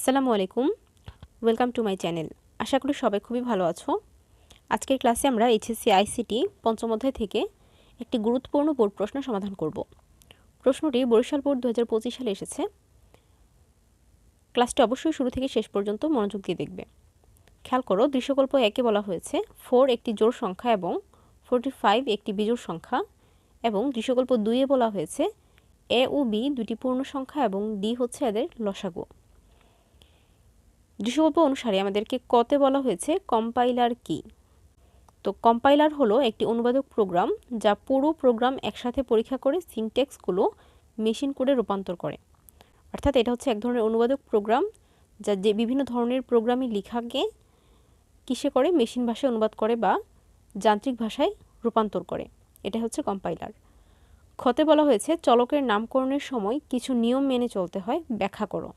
আসসালামু আলাইকুম। Welcome to my channel আশা করি সবাই খুবই ভালো আছো। আজকের ক্লাসে আমরা এইচএসসি, আইসিটি পঞ্চম অধ্যায় থেকে একটি গুরুত্বপূর্ণ বোর্ড প্রশ্ন সমাধান করব। প্রশ্নটি বরিশাল বোর্ড দু হাজার পঁচিশ সালে এসেছে। ক্লাসটি অবশ্যই শুরু থেকে শেষ পর্যন্ত মনোযোগ দিয়ে দেখবে। খেয়াল করো, দৃশ্যকল্প একে বলা হয়েছে। ফোর একটি জোড় সংখ্যা এবং ফোরটি ফাইভ একটি বিজোড় সংখ্যা। এবং দৃশ্যকল্প দুইয়ে বলা হয়েছে, এ ও বি দুটি পূর্ণ সংখ্যা এবং ডি হচ্ছে এদের লসাগু। দৃশ্যকল্প অনুসারে আমাদেরকে কতে বলা হয়েছে কম্পাইলার কি? তো কম্পাইলার হলো একটি অনুবাদক প্রোগ্রাম যা পুরো প্রোগ্রাম একসাথে পরীক্ষা করে সিনটেক্সগুলো মেশিন কোডে রূপান্তর করে। অর্থাৎ এটা হচ্ছে এক ধরনের অনুবাদক প্রোগ্রাম যা যে বিভিন্ন ধরনের প্রোগ্রামই লেখাকে কিসে করে? মেশিন ভাষায় অনুবাদ করে বা যান্ত্রিক ভাষায় রূপান্তর করে। এটা হচ্ছে কম্পাইলার। ক্ষতে বলা হয়েছে, চলকের নামকরণের সময় কিছু নিয়ম মেনে চলতে হয়, ব্যাখ্যা করো।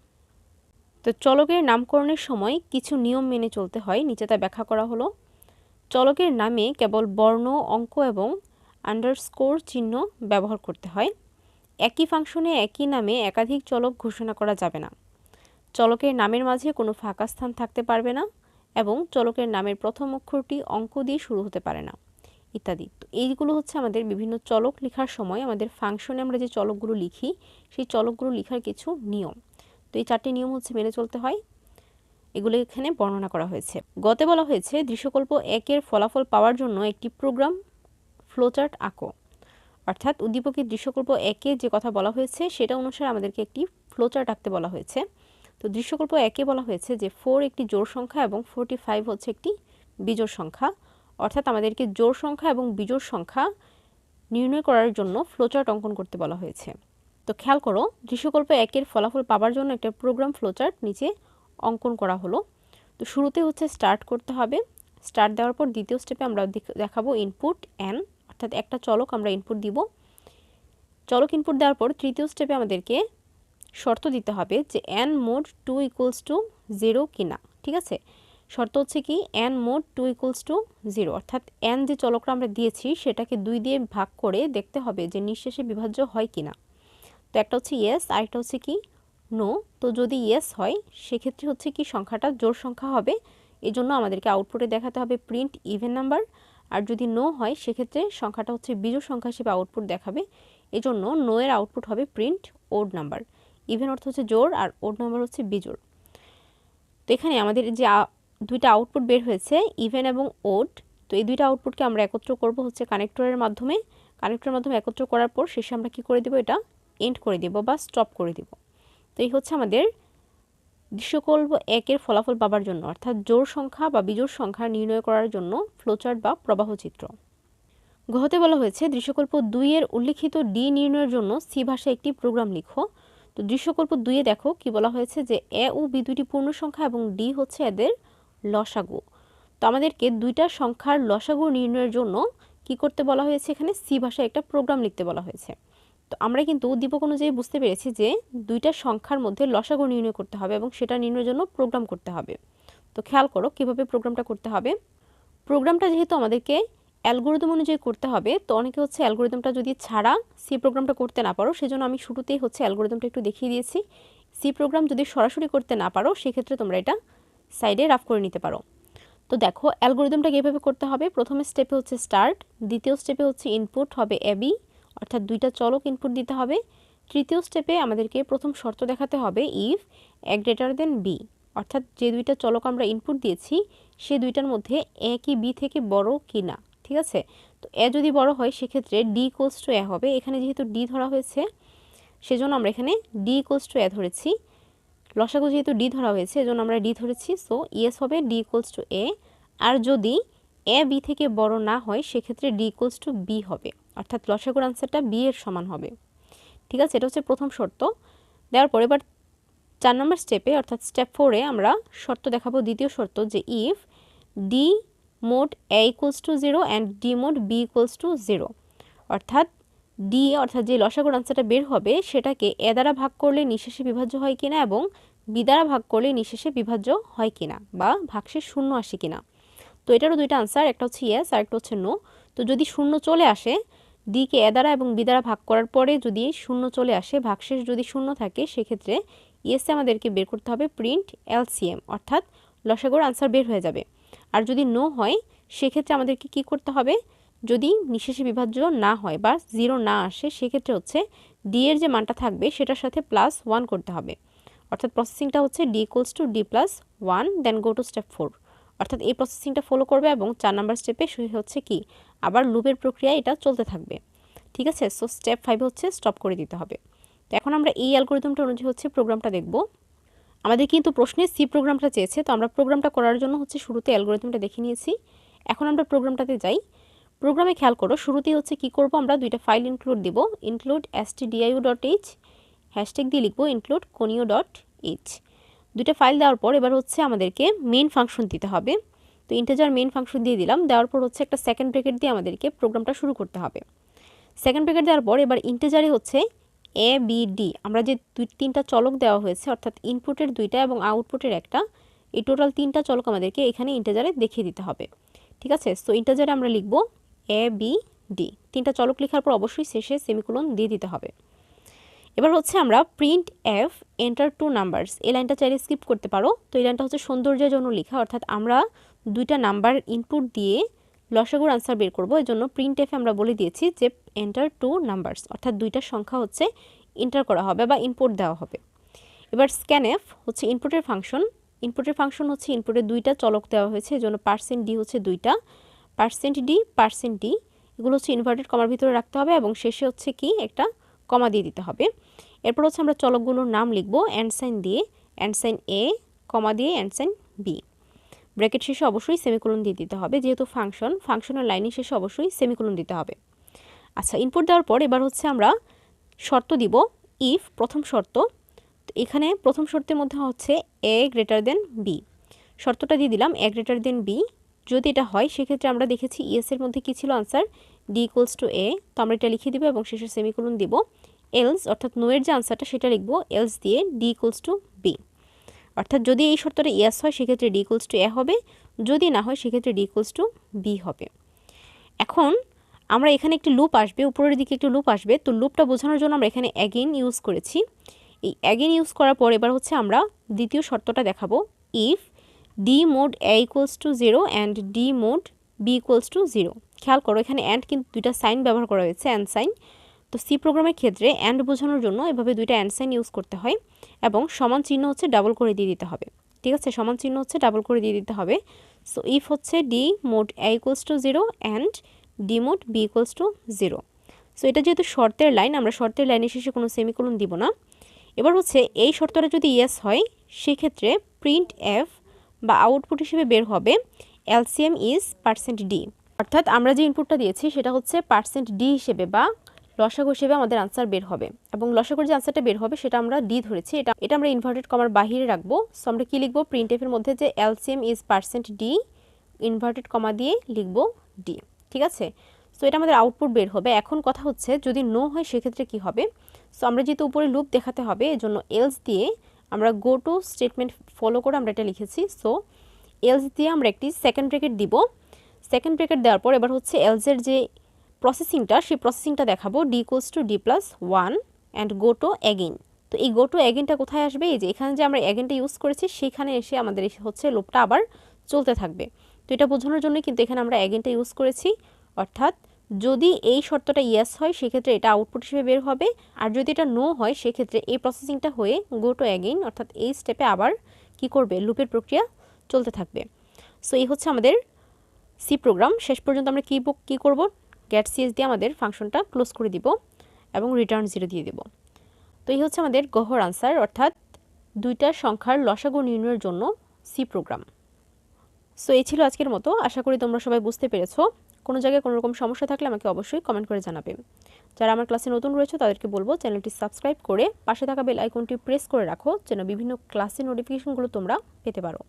তো চলকের নামকরণের সময় কিছু নিয়ম মেনে চলতে হয়, নিচে তা ব্যাখ্যা করা হলো। চলকের নামে কেবল বর্ণ, অঙ্ক এবং আন্ডারস্কোর চিহ্ন ব্যবহার করতে হয়। একই ফাংশনে একই নামে একাধিক চলক ঘোষণা করা যাবে না। চলকের নামের মাঝে কোনো ফাঁকা স্থান থাকতে পারবে না এবং চলকের নামের প্রথম অক্ষরটি অঙ্ক দিয়ে শুরু হতে পারে না, ইত্যাদি। তো এইগুলো হচ্ছে আমাদের বিভিন্ন চলক লেখার সময় আমাদের ফাংশনে আমরা যে চলকগুলো লিখি, সেই চলকগুলো লেখার কিছু নিয়ম। তো এই চারটি নিয়ম হচ্ছে মেনে চলতে হয়। এগুলো এখানে বর্ণনা করা হয়েছে। গতে বলা হয়েছে, দৃশ্যকল্প একের ফলাফল পাওয়ার জন্য একটি প্রোগ্রাম ফ্লোচার্ট আঁকো। অর্থাৎ উদ্দীপকের দৃশ্যকল্প একে যে কথা বলা হয়েছে, সেটা অনুসারে আমাদেরকে একটি ফ্লোচার্ট আঁকতে বলা হয়েছে। তো দৃশ্যকল্প একে বলা হয়েছে যে, ফোর একটি জোর সংখ্যা এবং ফোরটি ফাইভ হচ্ছে একটি বিজোড় সংখ্যা। অর্থাৎ আমাদেরকে জোর সংখ্যা এবং বিজোড় সংখ্যা নির্ণয় করার জন্য ফ্লোচার্ট অঙ্কন করতে বলা হয়েছে। তো খেয়াল করো, দৃশ্যকল্প একের ফলাফল পাবার জন্য একটা প্রোগ্রাম ফ্লোচার্ট নিচে অঙ্কন করা হলো। তো শুরুতে হচ্ছে স্টার্ট করতে হবে। স্টার্ট দেওয়ার পর দ্বিতীয় স্টেপে আমরা দেখাবো ইনপুট এন অর্থাৎ একটা চলক আমরা ইনপুট দিব। চলক ইনপুট দেওয়ার পর তৃতীয় স্টেপে আমাদেরকে শর্ত দিতে হবে যে N mod two equals to zero কিনা, ঠিক আছে? শর্ত হচ্ছে কি N mod two equals to zero অর্থাৎ এন যে চলকটা আমরা দিয়েছি সেটাকে দুই দিয়ে ভাগ করে দেখতে হবে যে নিঃশেষে বিভাজ্য হয় কিনা। তো একটা হচ্ছে ইয়েস আরেকটা হচ্ছে কি নো তো যদি ইয়েস হয়, সেক্ষেত্রে হচ্ছে কি সংখ্যাটা জোর সংখ্যা হবে। এই জন্য আমাদেরকে আউটপুটে দেখাতে হবে প্রিন্ট ইভেন নাম্বার আর যদি নো হয়, সেক্ষেত্রে সংখ্যাটা হচ্ছে বিজোড় সংখ্যা হিসেবে আউটপুট দেখাবে। এজন্য নো এর আউটপুট হবে প্রিন্ট ওড নাম্বার ইভেন অর্থ হচ্ছে জোর আর ওড নাম্বার হচ্ছে বিজোড়। তো এখানে আমাদের যে দুইটা আউটপুট বের হয়েছে ইভেন এবং ওড তো এই দুইটা আউটপুটকে আমরা একত্র করব হচ্ছে কানেক্টরের মাধ্যমে। কানেক্টরের মাধ্যমে একত্র করার পর শেষে আমরা কি করে দেব এটা? এন্ড করে দেব বা স্টপ করে দেব। তো এই হচ্ছে আমাদের দৃশ্যকল্প একের ফলাফল পাবার জন্য, অর্থাৎ জোর সংখ্যা বা বিজোড় সংখ্যা নির্ণয় করার জন্য ফ্লোচার্ট বা প্রবাহ চিত্র। গহতে বলা হয়েছে, দৃশ্যকল্প দুইয়ের উল্লিখিত ডি নির্ণয়ের জন্য সি ভাষায় একটি প্রোগ্রাম লিখো। তো দৃশ্যকল্প দুইয়ে দেখো কি বলা হয়েছে যে এ ও বি দুইটি পূর্ণ সংখ্যা এবং ডি হচ্ছে এদের লসাগু। তো আমাদেরকে দুইটা সংখ্যার লসাগু নির্ণয়ের জন্য কি করতে বলা হয়েছে এখানে? সি ভাষায় একটা প্রোগ্রাম লিখতে বলা হয়েছে। তো আমরা কিন্তু উদ্দীপক অনুযায়ী বুঝতে পেরেছি যে দুইটা সংখ্যার মধ্যে লসাগু নির্ণয় করতে হবে এবং সেটা নির্ণয়ের জন্য প্রোগ্রাম করতে হবে। তো খেয়াল করো কীভাবে প্রোগ্রামটা করতে হবে। প্রোগ্রামটা যেহেতু আমাদেরকে অ্যালগোরিদম অনুযায়ী করতে হবে, তো অনেকে হচ্ছে অ্যালগোরিদমটা যদি ছাড়া সি প্রোগ্রামটা করতে না পারো, সেজন্য আমি শুরুতেই হচ্ছে অ্যালগোরিদমটা একটু দেখিয়ে দিয়েছি। সি প্রোগ্রাম যদি সরাসরি করতে না পারো, সেক্ষেত্রে তোমরা এটা সাইডে রাফ করে নিতে পারো। তো দেখো অ্যালগোরিদমটা কীভাবে করতে হবে, প্রথম স্টেপে হচ্ছে স্টার্ট দ্বিতীয় স্টেপে হচ্ছে ইনপুট হবে এবি অর্থাৎ দুইটা চলক ইনপুট দিতে হবে। তৃতীয় স্টেপে আমাদেরকে প্রথম শর্ত দেখাতে হবে if A greater than B অর্থাৎ যে দুইটা চলক আমরা ইনপুট দিয়েছি, সে দুইটার মধ্যে এ কি বি থেকে বড় কি না, ঠিক আছে? তো এ যদি বড় হয়, সেক্ষেত্রে ডি কোস টু এ হবে। এখানে যেহেতু ডি ধরা হয়েছে, সেজন্য আমরা এখানে ডি কোস টু এ ধরেছি। লসাগু যেহেতু ডি ধরা হয়েছে, এজন্য আমরা ডি ধরেছি। সো ইয়েস হবে ডি ইকোয়ালস টু এ আর যদি এ বি থেকে বড় না হয়, সেক্ষেত্রে ডি ইকোয়ালস টু বি হবে। অর্থাৎ লসাগুর আনসারটা বি এর সমান হবে। ঠিক আছে, এটা হচ্ছে প্রথম শর্ত। দেওয়ার পর এবার চার নম্বর স্টেপে অর্থাৎ স্টেপ ফোরে আমরা শর্ত দেখাবো দ্বিতীয় শর্ত যে if D mod A equals to zero and D mod B equals to zero অর্থাৎ ডি অর্থাৎ যে লসাগুর আনসারটা বের হবে, সেটাকে এ দ্বারা ভাগ করলে নিঃশেষে বিভাজ্য হয় কিনা এবং বি দ্বারা ভাগ করলে নিঃশেষে বিভাজ্য হয় কিনা বা ভাগশেষ শূন্য আসে কিনা। তো এটারও দুইটা আনসার একটা হচ্ছে ইয়েস আর একটা হচ্ছে নো তো যদি শূন্য চলে আসে ডিকে এ দ্বারা এবং বি দ্বারা ভাগ করার পরে যদি শূন্য চলে আসে, ভাগশেষ যদি শূন্য থাকে, সেক্ষেত্রে ইয়েসে আমাদেরকে বের করতে হবে প্রিন্ট এলসিএম অর্থাৎ লসাগুর আনসার বের হয়ে যাবে। আর যদি নো হয়, সেক্ষেত্রে আমাদেরকে কি করতে হবে? যদি নিঃশেষে বিভাজ্য না হয় বা জিরো না আসে, সেক্ষেত্রে হচ্ছে ডি এর যে মানটা থাকবে, সেটার সাথে প্লাস ওয়ান করতে হবে। অর্থাৎ প্রসেসিংটা হচ্ছে D equals to D plus one then go to step four অর্থাৎ এই প্রসেসিংটা ফলো করবে এবং চার নাম্বার স্টেপে হচ্ছে কি? আবার লুপের প্রক্রিয়া এটা চলতে থাকবে। ঠিক আছে? সো স্টেপ ফাইভে হচ্ছে স্টপ করে দিতে হবে। তো এখন আমরা এই অ্যালগোরিদমটা অনুযায়ী হচ্ছে প্রোগ্রামটা দেখব। আমাদের কিন্তু প্রশ্নে সি প্রোগ্রামটা চেয়েছে, তো আমরা প্রোগ্রামটা করার জন্য হচ্ছে শুরুতে অ্যালগোরিদমটা দেখে নিয়েছি। এখন আমরা প্রোগ্রামটাতে যাই। প্রোগ্রামে খেয়াল করো, শুরুতেই হচ্ছে কি করব আমরা? দুইটা ফাইল ইনক্লুড দিব। Include S T D I O dot H hashtag দিয়ে লিখব ইনক্লুড কোনিও ডট এইচ দুইটা ফাইল দেওয়ার পর এবার হচ্ছে আমাদেরকে মেন ফাংশন দিতে হবে। ইন্টেজার মেন ফাংশন দিয়ে দিলাম। দেওয়ার পর হচ্ছে একটা সেকেন্ড ব্রেকেট দিয়ে আমাদেরকে প্রোগ্রামটা শুরু করতে হবে। সেকেন্ড ব্রেকেট দেওয়ার পর এবার ইন্টেজারে হচ্ছে এ বি ডি আমরা যে দুই, তিনটা চলক দেওয়া হয়েছে, অর্থাৎ ইনপুটের দুইটা এবং আউটপুটের একটা, এই টোটাল তিনটা চলক আমাদেরকে এখানে ইন্টেজারে দেখিয়ে দিতে হবে। ঠিক আছে? সো ইন্টেজারে আমরা লিখব এ বি ডি তিনটা চলক লেখার পর অবশ্যই শেষে সেমিকোলন দিয়ে দিতে হবে। এবার হচ্ছে আমরা print F enter two numbers এই লাইনটা চাইলে স্কিপ করতে পারো। তো এই লাইনটা হচ্ছে সৌন্দর্যের জন্য লেখা, অর্থাৎ আমরা দুইটা নাম্বার ইনপুট দিয়ে লসাগুর আনসার বের করব। এই জন্য প্রিন্ট এফে আমরা বলে দিয়েছি যে এন্টার টু নাম্বারস অর্থাৎ দুইটা সংখ্যা হচ্ছে এন্টার করা হবে বা ইনপুট দেওয়া হবে। এবার স্ক্যান এফ হচ্ছে ইনপুটের ফাংশন ইনপুটের ফাংশন হচ্ছে ইনপুটের দুইটা চলক দেওয়া হয়েছে এই জন্য পার্সেন্ট ডি হচ্ছে দুইটা। পার্সেন্ট ডি পার্সেন্ট ডি এগুলো হচ্ছে ইনভার্টেড কমার ভিতরে রাখতে হবে এবং শেষে হচ্ছে কি একটা কমা দিয়ে দিতে হবে। এরপর হচ্ছে আমরা চলকগুলোর নাম লিখব অ্যান্ড সাইন দিয়ে অ্যান্ড সাইন এ কমা দিয়ে অ্যান্ড সাইন বি ব্র্যাকেট শেষে অবশ্যই সেমিকোলন দিয়ে দিতে হবে, যেহেতু ফাংশন, ফাংশনের লাইনের শেষে অবশ্যই সেমিকোলন দিতে হবে। আচ্ছা ইনপুট দেওয়ার পর এবার হচ্ছে আমরা শর্ত দিব ইফ প্রথম শর্ত এখানে প্রথম শর্তের মধ্যে হচ্ছে এ গ্রেটার দেন বি শর্তটা দিয়ে দিলাম এ গ্রেটার দেন বি যদি এটা হয়, সেক্ষেত্রে আমরা দেখেছি ইএস এর মধ্যে কী ছিল answer D equals to A তো আমরা এটা লিখে দিব এবং শেষে সেমিকোলন দিব। এলস অর্থাৎ নোয়ের যে আনসারটা সেটা লিখব এলস দিয়ে ডি ইকুয়ালস টু অর্থাৎ যদি এই শর্তটা ইয়েস হয়, সেক্ষেত্রে ডি ইকুয়ালস টু এ হবে। যদি না হয়, সেক্ষেত্রে ডি ইকুয়ালস টু বি হবে। এখন আমরা এখানে একটি লুপ আসবে, উপরের দিকে একটি লুপ আসবে। তো লুপটা বোঝানোর জন্য আমরা এখানে অ্যাগেন ইউজ করেছি। এই অ্যাগেন ইউজ করার পর এবার হচ্ছে আমরা দ্বিতীয় শর্তটা দেখাবো। If D mod A equals to zero and D mod B equals to zero খেয়াল করো, এখানে অ্যান্ড কিন্তু দুইটা সাইন ব্যবহার করা হয়েছে অ্যান্ড সাইন তো সি প্রোগ্রামের ক্ষেত্রে অ্যান্ড বোঝানোর জন্য এভাবে দুইটা অ্যান্ড সাইন ইউজ করতে হয় এবং সমান চিহ্ন হচ্ছে ডাবল করে দিয়ে দিতে হবে। ঠিক আছে? সমান চিহ্ন হচ্ছে ডাবল করে দিয়ে দিতে হবে। সো ইফ হচ্ছে D mod A equals to zero and D mod B equals to zero so এটা যেহেতু শর্তের লাইন আমরা শর্তের লাইনের শেষে কোনো সেমিকোলন দিব না। এবার হচ্ছে এই শর্তটা যদি ইয়েস হয়, সেক্ষেত্রে প্রিন্ট এফ বা আউটপুট হিসেবে বের হবে এলসিএম ইজ পার্সেন্ট ডি অর্থাৎ আমরা যে ইনপুটটা দিয়েছি, সেটা হচ্ছে পার্সেন্ট ডি হিসেবে বা লসাগু হিসেবে আমাদের আনসার বের হবে। এবং লসাগুর যে আনসারটা বের হবে, সেটা আমরা ডি ধরেছি। এটা এটা আমরা ইনভার্টেড কমার বাহিরে রাখব। সো আমরা কী লিখব? প্রিন্ট এফের মধ্যে যে LCM is percent D inverted comma দিয়ে লিখব ডি ঠিক আছে? সো এটা আমাদের আউটপুট বের হবে। এখন কথা হচ্ছে, যদি নো হয়, সেক্ষেত্রে কি হবে? সো আমরা যেহেতু উপরে লুপ দেখাতে হবে, এজন্য এলস দিয়ে আমরা গো টু স্টেটমেন্ট ফলো করে আমরা এটা লিখেছি। সো এলস দিয়ে আমরা একটি সেকেন্ড ব্রেকেট দিব। সেকেন্ড ব্রেকেট দেওয়ার পর এবার হচ্ছে এলসের যে প্রসেসিংটা সেই প্রসেসিংটা দেখাবো D equals to D plus one and go to again তো এই গো টু অ্যাগেনটা কোথায় আসবে? এই যে এখানে যে আমরা অ্যাগেনটা ইউজ করেছি, সেখানে এসে আমাদের হচ্ছে লোপটা আবার চলতে থাকবে। তো এটা বোঝানোর জন্য কিন্তু এখানে আমরা অ্যাগেনটা ইউজ করেছি। অর্থাৎ যদি এই শর্তটা ইয়েস হয়, সেক্ষেত্রে এটা আউটপুট হিসেবে বের হবে। আর যদি এটা নো হয়, সেক্ষেত্রে এই প্রসেসিংটা হয়ে গো টু অ্যাগেইন অর্থাৎ এই স্টেপে আবার কি করবে? লুপের প্রক্রিয়া চলতে থাকবে। সো এই হচ্ছে আমাদের সি প্রোগ্রাম শেষ পর্যন্ত আমরা কী কী করব? গ্যাট সিএস দিয়ে আমাদের ফাংশনটা ক্লোজ করে দিব এবং রিটার্ন জিরো দিয়ে দেব। তো এই হচ্ছে আমাদের গহর আনসার অর্থাৎ দুইটা সংখ্যার লসাগু নির্ণয়ের জন্য সি প্রোগ্রাম সো এই ছিল আজকের মতো। আশা করি তোমরা সবাই বুঝতে পেরেছ। কোনো জায়গায় কোনো রকম সমস্যা থাকলে আমাকে অবশ্যই কমেন্ট করে জানাবে। যারা আমার ক্লাসে নতুন রয়েছে, তাদেরকে বলব চ্যানেলটি সাবস্ক্রাইব করে পাশে থাকা বেল আইকনটি প্রেস করে রাখো, যেন বিভিন্ন ক্লাসের নোটিফিকেশনগুলো তোমরা পেতে পারো।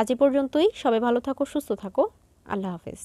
আজ এ পর্যন্তই। সবাই ভালো থাকো, সুস্থ থাকো। আল্লাহ হাফেজ।